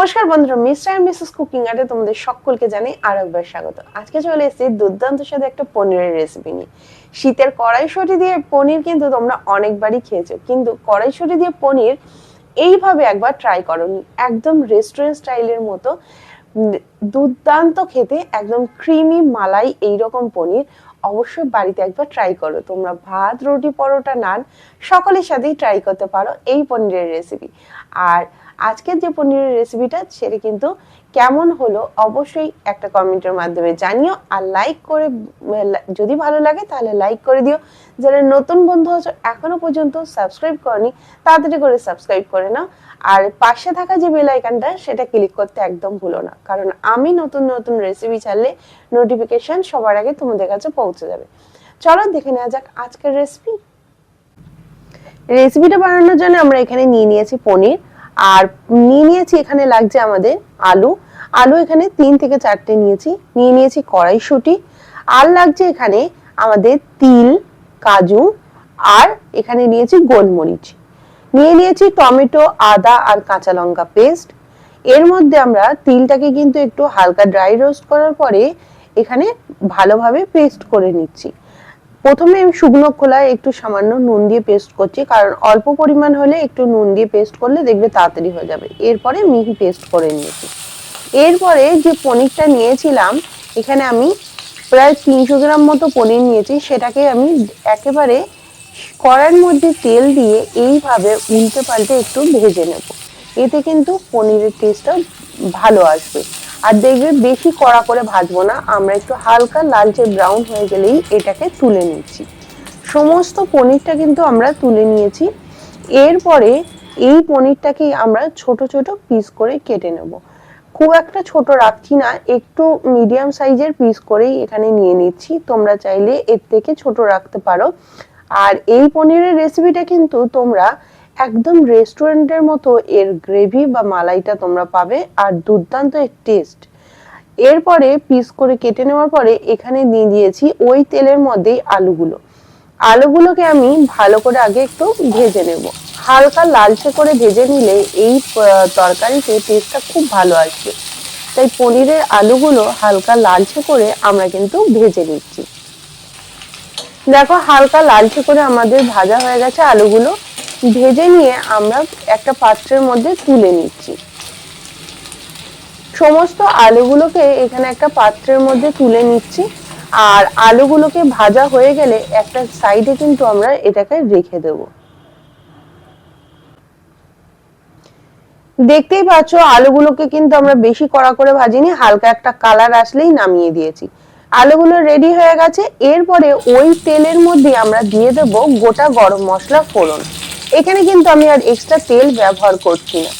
নমস্কার বন্ধুরা mister and Mrs cooking আর্টে তোমাদের সকলকে জানাই আরও একবার স্বাগত। আজকে চলে এসেছি দুর্দান্ত সাথে একটা পনিরের রেসিপি নিয়ে। শীতের কড়াইশুঁটি দিয়ে পনির কিন্তু তোমরা অনেকবারই খেয়েছো, কিন্তু কড়াইশুঁটি দিয়ে পনির এইভাবে একবার ট্রাই করো একদম রেস্টুরেন্ট স্টাইলের মতো দুর্দান্ত খেতে, একদম ক্রিমি মালাই এইরকম পনির অবশ্যই বাড়িতে একবার ট্রাই করো। তোমরা ভাত, রুটি, পরোটা, নান, সকলের সাথেই ট্রাই করতে পারো এই পনিরের রেসিপি আর আজকের যে পনিরের রেসিপিটা সেটা কিন্তু কেমন হলো অবশ্যই একটা কমেন্টের মাধ্যমে জানিও। আর লাইক করে, যদি ভালো লাগে তাহলে লাইক করে দিও। যারা নতুন বন্ধু আছো, এখনও পর্যন্ত সাবস্ক্রাইব করনি, তাড়াতাড়ি করে সাবস্ক্রাইব করে নাও। আর পাশে থাকা যে বেল আইকনটা সেটা ক্লিক করতে একদম ভুলো না। কারণ আমি নতুন নতুন রেসিপি ছাড়লে নোটিফিকেশন সবার আগে তোমাদের কাছে পৌঁছে যাবে। চলো দেখে নেওয়া যাক আজকের রেসিপি রেসিপিটা বানানোর জন্য আমরা এখানে নিয়ে নিয়েছি পনির। আর নিয়ে নিয়েছি এখানে লাগছে আমাদের আলু। আলু এখানে তিন থেকে চারটে নিয়েছি। নিয়ে নিয়েছি কড়াইশুঁটি। আর লাগছে এখানে আমাদের তিল, কাজু আর এখানে নিয়েছি গোলমরিচ। নিয়ে নিয়েছি টমেটো, আদা আর কাঁচা লঙ্কা পেস্ট। এর মধ্যে আমরা তিলটাকে কিন্তু একটু হালকা ড্রাই রোস্ট করার পরে এখানে ভালোভাবে পেস্ট করে নিচ্ছি। প্রথমে আমি শুকনো খোলায় একটু সামান্য নুন দিয়ে পেস্ট করছি, কারণ অল্প পরিমাণ হলে একটু নুন দিয়ে পেস্ট করলে দেখবে তাড়াতাড়ি হয়ে যাবে। এরপরে মিহি পেস্ট করে নিয়েছি। এরপরে যে পনিরটা নিয়েছিলাম, এখানে আমি প্রায় তিনশো গ্রাম মতো পনির নিয়েছি, সেটাকে আমি একেবারে কড়াইয়ের মধ্যে তেল দিয়ে এইভাবে উল্টে পাল্টে একটু ভেজে নেব। এতে কিন্তু পনিরের টেস্টটা ভালো আসবে। আর দেখবে বেশি কড়া করে ভাজবো না, আমরা একটু হালকা লালচে ব্রাউন হয়ে গেলেই এটাকে তুলে নিচ্ছি। সমস্ত পনিরটা কিন্তু আমরা তুলে নিয়েছি। এরপরে এই পনিরটাকে আমরা ছোট ছোট পিস করে কেটে নেব। খুব একটা ছোট রাখছি না, একটু মিডিয়াম সাইজের পিস করেই এখানে নিয়ে নিচ্ছি। তোমরা চাইলে এর থেকে ছোট রাখতে পারো। আর এই পনিরের রেসিপিটা কিন্তু তোমরা একদম রেস্টুরেন্টের মতো এর গ্রেভি বা মালাইটা তোমরা পাবে আর দুর্দান্ত এর টেস্ট এরপরে পিস করে কেটে নেওয়ার পরে এখানে দিয়ে দিয়েছি ওই তেলের মধ্যেই আলুগুলো। আলুগুলোকে আমি ভালো করে আগে একটু ভেজে নেব। হালকা লালচে করে ভেজে নিলে এই তরকারিতে টেস্টটা খুব ভালো আসবে। তাই পনিরের আলুগুলো হালকা লালচে করে আমরা কিন্তু ভেজে নিচ্ছি। দেখো হালকা লালচে করে আমাদের ভাজা হয়ে গেছে আলুগুলো। ভেজে নিয়ে আমরা একটা পাত্রের মধ্যে তুলে নিচ্ছি। সমস্ত আলুগুলোকে এখানে একটা পাত্রের মধ্যে তুলে নিচ্ছি। আর আলুগুলোকে ভাজা হয়ে গেলে একটা সাইডে কিন্তু আমরা এটাকে রেখে দেব। দেখতেই পাচ্ছ, আলুগুলোকে কিন্তু আমরা বেশি কড়া করে ভাজিনি, হালকা একটা কালার আসলেই নামিয়ে দিয়েছি। আলুগুলো রেডি হয়ে গেছে, এরপরে ওই তেলের মধ্যে আমরা দিয়ে দেব গোটা গরম মশলা ফোড়ন। এখানে কিন্তু আমি আর এক্সট্রা তেল ব্যবহার করছি না।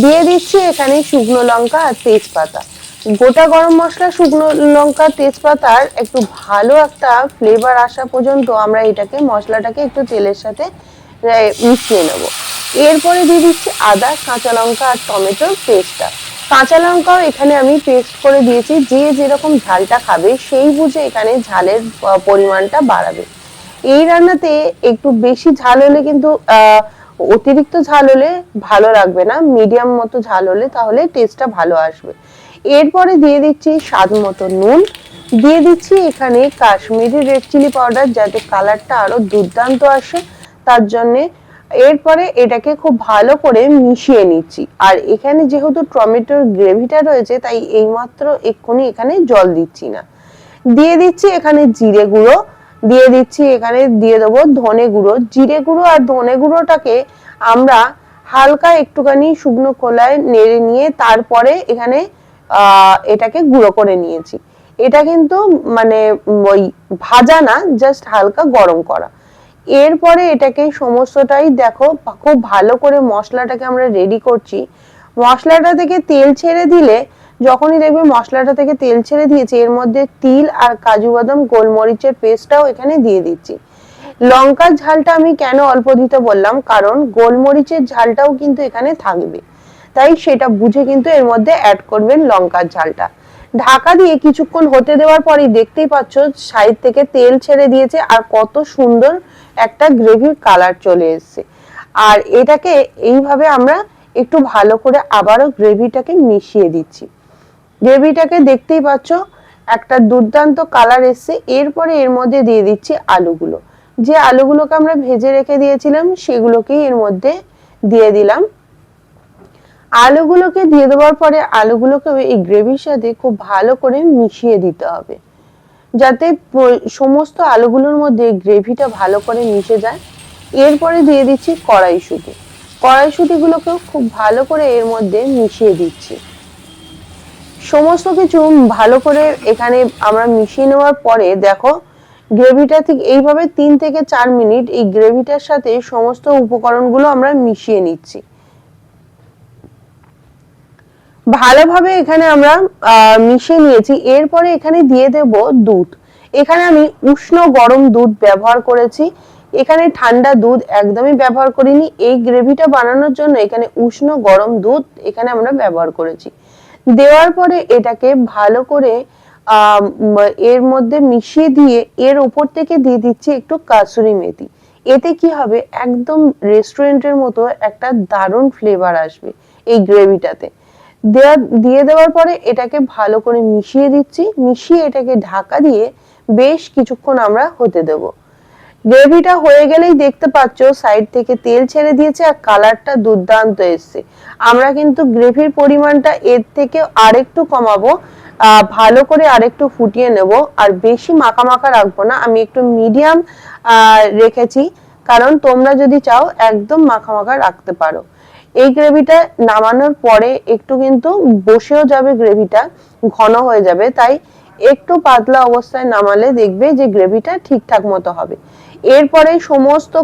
দিয়ে দিচ্ছি এখানে শুকনো লঙ্কা আর তেজপাতা। গোটা গরম মশলা, শুকনো লঙ্কা তেজপাতার একটু ভালো একটা ফ্লেভার আসা পর্যন্ত আমরা এটাকে, মশলাটাকে একটু তেলের সাথে মিশিয়ে নেব। এরপরে দিয়ে দিচ্ছি আদা, কাঁচা লঙ্কা আর টমেটোর পেস্টটা কাঁচা লঙ্কাও এখানে আমি পেস্ট করে দিয়েছি, যে যেরকম ঝালটা খাবে সেই বুঝে এখানে ঝালের পরিমাণটা বাড়াবে। এই রান্নাতে একটু বেশি ঝাল হলে কিন্তু অতিরিক্ত ঝাল হলে ভালো লাগবে না। মিডিয়াম মতো ঝাল হলে তাহলে টেস্টটা ভালো আসবে। এরপরে দিয়ে দিচ্ছি স্বাদ মতো নুন। দিয়ে দিচ্ছি এখানে কাশ্মীরি রেড চিলি পাউডার যাতে কালারটা আরও দুর্দান্ত আসে। তার জন্যে এরপরে এটাকে খুব ভালো করে মিশিয়ে নিচ্ছি। আর এখানে যেহেতু টমেটোর গ্রেভিটা রয়েছে, তাই এইমাত্র এক্ষুনি এখানে জল দিচ্ছি না। দিয়ে দিচ্ছি এখানে জিরে গুঁড়ো। দিয়ে দিচ্ছি, এখানে দিয়ে দেবো ধনে গুঁড়ো, জিরে গুঁড়ো আর ধনে গুঁড়োটাকে আমরা হালকা একটুখানি শুকনো খোলায় নেড়ে নিয়ে তারপরে এখানে এটাকে গুঁড়ো করে নিয়েছি। এটা কিন্তু মানে ওই ভাজা না জাস্ট হালকা গরম করা। এরপরে এটাকে সমস্তটাই দেখো, খুব ভালো করে মশলাটাকে আমরা রেডি করছি। মশলাটা থেকে তেল ছেড়ে দিলে যখনই দেখবে মশলাটা থেকে তেল ছেড়ে দিয়েছে, এর মধ্যে তিল আর কাজু বাদাম, গোলমরিচের পেস্টটাও এখানে দিয়ে দিচ্ছি। লঙ্কার ঝালটা আমি কেন অল্প দিতে বললাম? কারণ গোলমরিচের ঝালটাও কিন্তু এখানে থাকবে। তাই সেটা বুঝে কিন্তু এর মধ্যে অ্যাড করবেন লঙ্কার ঝালটা। ঢাকা দিয়ে কিছুক্ষণ হতে দেওয়ার পরেই দেখতেই পাচ্ছ সাইড থেকে তেল ছেড়ে দিয়েছে আর কত সুন্দর একটা গ্রেভির কালার চলে এসেছে। আর এটাকে এইভাবে আমরা একটু ভালো করে আবারও গ্রেভিটাকে মিশিয়ে দিচ্ছি। গ্রেভিটাকে দেখতেই পাচ্ছ, একটা দুর্দান্ত কালার এসছে। এরপরে এর মধ্যে দিয়ে দিচ্ছি আলুগুলো। যে আলুগুলোকে আমরা ভেজে রেখে দিয়েছিলাম, সেগুলোকেই এর মধ্যে দিয়ে দিলাম। আলুগুলোকে দিয়ে দেওয়ার পরে আলুগুলোকে এই গ্রেভির সাথে খুব ভালো করে মিশিয়ে দিতে হবে। যাতে সমস্ত আলুগুলোর মধ্যে গ্রেভিটা ভালো করে মিশে যায়। এরপরে দিয়ে দিচ্ছি কড়াইশুঁটি। কড়াইশুঁটিগুলোকেও খুব ভালো করে এর মধ্যে মিশিয়ে দিচ্ছি। সমস্ত কিছু ভালো করে এখানে আমরা মিশিয়ে নেওয়ার পরে দেখো, গ্রেভিটা ঠিক এইভাবে তিন থেকে চার মিনিট এই গ্রেভিটার সাথে সমস্ত উপকরণগুলো আমরা মিশিয়ে নিচ্ছি। ভালোভাবে এখানে আমরা মিশিয়ে নিয়েছি। এরপরে এখানে দিয়ে দেব দুধ। এখানে আমি উষ্ণ গরম দুধ ব্যবহার করেছি। এখানে ঠান্ডা দুধ একদমই ব্যবহার করিনি। এই গ্রেভিটা বানানোর জন্য এখানে উষ্ণ গরম দুধ এখানে আমরা ব্যবহার করেছি। দেওয়ার পরে এটাকে ভালো করে এর মধ্যে মিশিয়ে দিয়ে এর উপর থেকে দিয়ে দিচ্ছি একটু কাসুরি মেথি। এতে কি হবে? একদম রেস্টুরেন্টের মতো একটা দারুণ ফ্লেভার আসবে এই গ্রেভিটাতে। দেওয়া দিয়ে দেওয়ার পরে এটাকে ভালো করে মিশিয়ে দিচ্ছি। মিশিয়ে এটাকে ঢাকা দিয়ে বেশ কিছুক্ষণ আমরা হতে দেব। গ্রেভিটা হয়ে গেলেই দেখতে পাচ্ছ সাইড থেকে তেল ছেড়ে দিয়েছে আর কালারটা দুর্দান্ত এসছে। আমরা কিন্তু গ্রেভির পরিমাণটা এর থেকে আরেকটু কমাবো ভালো করে আরেকটু ফুটিয়ে নেব আর বেশি মাখা মাখা রাখব না, আমি একটু মিডিয়াম রেখেছি। কারণ তোমরা যদি চাও, একদম মাখা মাখা রাখতে পারো। এই গ্রেভিটা নামানোর পরে একটু কিন্তু বসেও যাবে গ্রেভিটা, ঘন হয়ে যাবে। তাই একটু পাতলা অবস্থায় নামালে দেখবে যে গ্রেভিটা ঠিকঠাক মতো হবে। এরপরে সমস্ত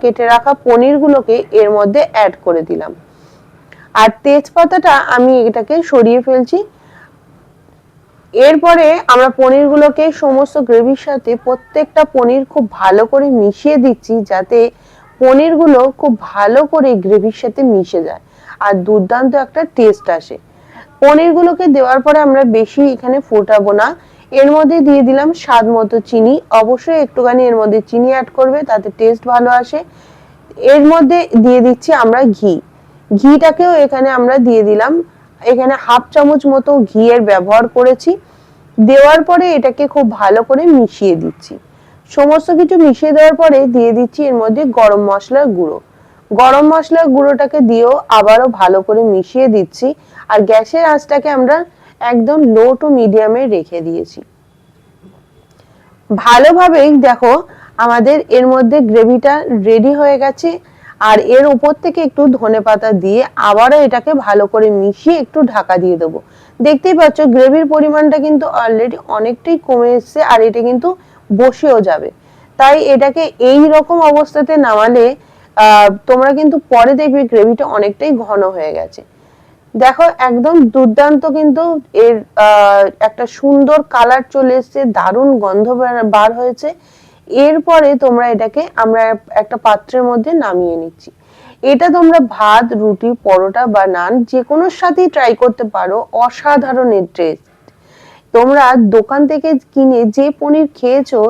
কেটে রাখা পনিরগুলোকে এর মধ্যে অ্যাড করে দিলাম। আর তেজপাতাটা আমি এটাকে সরিয়ে ফেলছি। এরপরে আমরা পনিরগুলোকে সমস্ত গ্রেভির সাথে প্রত্যেকটা পনির খুব ভালো করে মিশিয়ে দিচ্ছি যাতে পনিরগুলো খুব ভালো করে গ্রেভির সাথে মিশে যায় আর দুর্দান্ত একটা টেস্ট আসে। পনিরগুলোকে দেওয়ার পরে আমরা বেশি এখানে ফোটাবো না। এর মধ্যে দিয়ে দিলাম স্বাদ মতো চিনি। অবশ্যই একটুখানি এর মধ্যে চিনি অ্যাড করবে, তাতে টেস্ট ভালো আসে। এর মধ্যে দিয়ে দিচ্ছি আমরা ঘি। ঘিটাকেও এখানে আমরা দিয়ে দিলাম। এখানে হাফ চামচ মতো ঘিয়ের ব্যবহার করেছি। দেওয়ার পরে এটাকে খুব ভালো করে মিশিয়ে দিচ্ছি। সমস্ত কিছু মিশিয়ে দেওয়ার পরে দিয়ে দিচ্ছি এর মধ্যে গরম মশলার গুঁড়ো। গরম মশলার গুঁড়োটাকে দিয়েও আবারও ভালো করে মিশিয়ে দিচ্ছি। আর গ্যাসের আঁচটাকে আমরা একদম লো টু মিডিয়ামে রেখে দিয়েছি। ভালোভাবেই দেখো আমাদের এর মধ্যে গ্রেভিটা রেডি হয়ে গেছে, আর এর উপর থেকে একটু ধনে পাতা দিয়ে আবারও এটাকে ভালো করে মিশিয়ে একটু ঢাকা দিয়ে দেবো। দেখতেই পাচ্ছ গ্রেভির পরিমাণটা কিন্তু অলরেডি অনেকটাই কমে এসছে, আর এটা কিন্তু বসেও যাবে। তাই এটাকে এই রকম অবস্থাতে নামালে তোমরা কিন্তু পরে দেখবে গ্রেভিটা অনেকটাই ঘন হয়ে গেছে। দেখো, একদম দুর্দান্ত কিন্তু এর একটা সুন্দর কালার চলে এসছে, দারুণ গন্ধ বার হয়েছে। এরপরে তোমরা এটাকে, আমরা একটা পাত্রের মধ্যে নামিয়ে নিচ্ছি। এটা তোমরা ভাত, রুটি, পরোটা বা নান যে কোনো সাথেই ট্রাই করতে পারো, অসাধারণ টেস্ট তোমরা দোকান থেকে কিনে যে পনির খেয়েছো,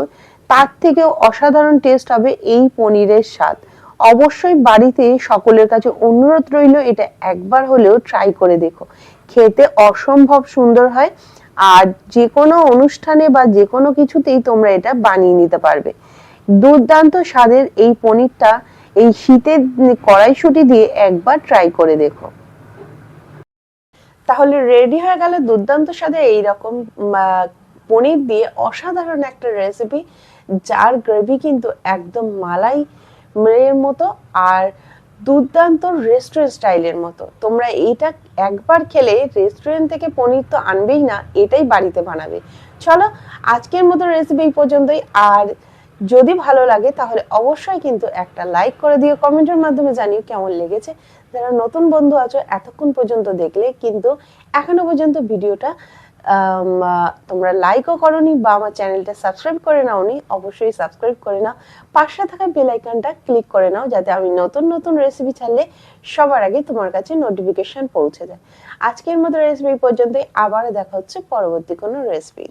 তার থেকেও অসাধারণ টেস্ট হবে এই পনিরের স্বাদ। অবশ্যই বাড়িতে সকলের কাছে অনুরোধ রইল, এটা একবার হলেও ট্রাই করে দেখো। খেতে অসম্ভব সুন্দর হয়, আর যে কোনো অনুষ্ঠানে বা যে কোনো কিছুতেই তোমরা এটা বানিয়ে নিতে পারবে। দুর্দান্ত স্বাদের এই পনিরটা, এই শীতের কড়াইশুটি দিয়ে একবার ট্রাই করে দেখো। তাহলে রেডি হয়ে গেল দুর্দান্ত স্বাদের এইরকম পনির দিয়ে অসাধারণ একটা রেসিপি যার গ্রেভি কিন্তু একদম মালাই এর মতো আর দুর্দান্ত রেস্টুরেন্ট স্টাইলের মতো। তোমরা এইটা একবার খেলে রেস্টুরেন্ট থেকে পনির তো আনবেই না, এটাই বাড়িতে বানাবে। চলো, আজকের মতো রেসিপি এই পর্যন্তই। আর যদি ভালো লাগে, তাহলে অবশ্যই কিন্তু একটা লাইক করে দিও। কমেন্টের মাধ্যমে জানিও কেমন লেগেছে। যারা নতুন বন্ধু আছো, এতক্ষণ পর্যন্ত দেখলে কিন্তু এখনও পর্যন্ত ভিডিওটা তোমরা লাইকও করনি বা আমার চ্যানেলটা সাবস্ক্রাইব করে নাওনি, অবশ্যই সাবস্ক্রাইব করে নাও। পাশে থাকা বেল আইকনটা ক্লিক করে নাও যাতে আমি নতুন নতুন রেসিপি ছাড়লে সবার আগে তোমার কাছে নোটিফিকেশন পৌঁছে যায়। আজকের মতো রেসিপি পর্যন্তই। আবার দেখা হচ্ছে পরবর্তী কোনো রেসিপি